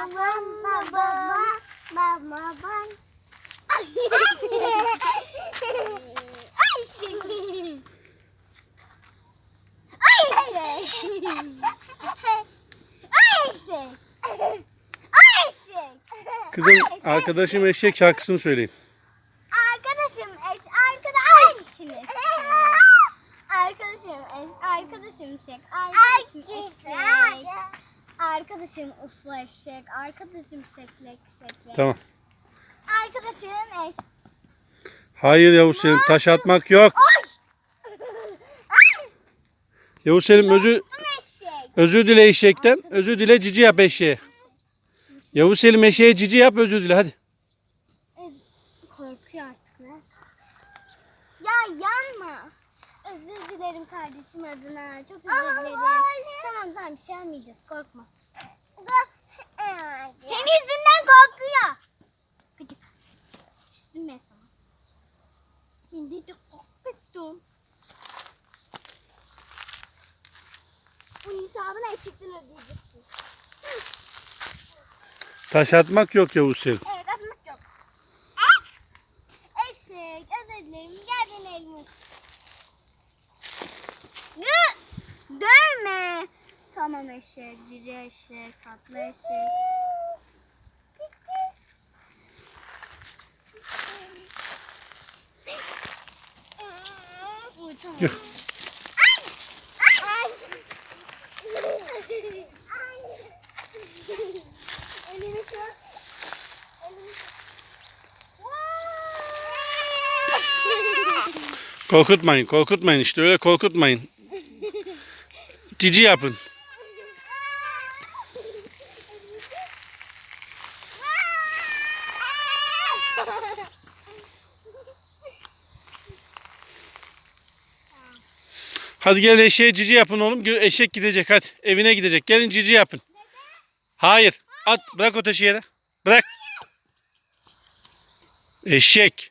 Babam babam babam. Ayşe. Ayşe. Ayşe. Ayşe. Kızım arkadaşım eşek şarkısını söyleyin. Arkadaşım eş, arkadaşım eş. Arkadaşım eş, arkadaşım şek, arkadaşım eşek. Arkadaşım uslu eşek, arkadaşım şeklek şeklek. Tamam. Arkadaşım eş. Hayır Yavuz Selim taş atmak yok. Oy! Yavuz Selim özür, Uslu eşek. özür dile eşekten. Özür dile cici yap eşeğe. Yavuz Selim eşeğe cici yap özür dile hadi. Korkuyor artık ne? Ya yanma. Özür dilerim kardeşim adına. Çok özür dilerim. Tamam tamam bir şey almayacağız korkma. Senin yüzünden korkuyor. Gıcık. Üzülme sana. Şimdi de korkuttum. Bunun hesabını eşekten ödeyeceksin. Taş atmak yok Yavuz Selim. Evet atmak yok. Ah! Eşek özür dilerim. Gel beni elimi. Gı! Dövme. Tamam eşek, cici eşek, tatlı eşek. Tamam. Yok. Elini. Korkutmayın korkutmayın işte öyle korkutmayın. Cici yapın. Hadi gel eşeğe cici yapın oğlum. Eşek gidecek hadi. Evine gidecek. Gelin cici yapın. Hayır. At bırak o taşı yere. Bırak. Eşek.